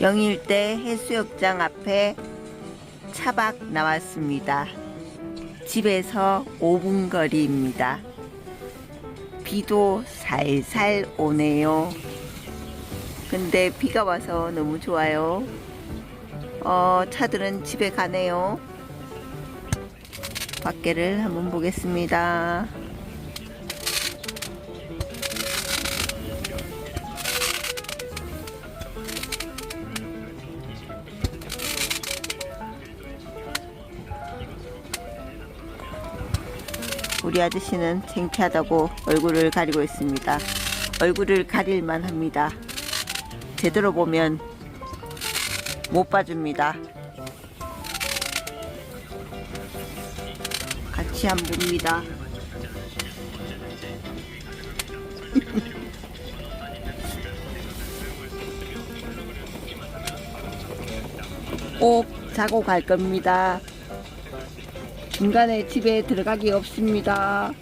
영일대 해수욕장 앞에 차박 나왔습니다. 집에서 5분 거리입니다. 비도 살살 오네요. 근데 비가 와서 너무 좋아요. 어, 차들은 집에 가네요. 밖에를 한번 보겠습니다. 우리 아저씨는 창피하다고 얼굴을 가리고 있습니다. 얼굴을 가릴만 합니다. 제대로 보면 못 봐줍니다. 같이 안 봅니다. 꼭 자고 갈 겁니다. 중간에 집에 들어가기 없습니다.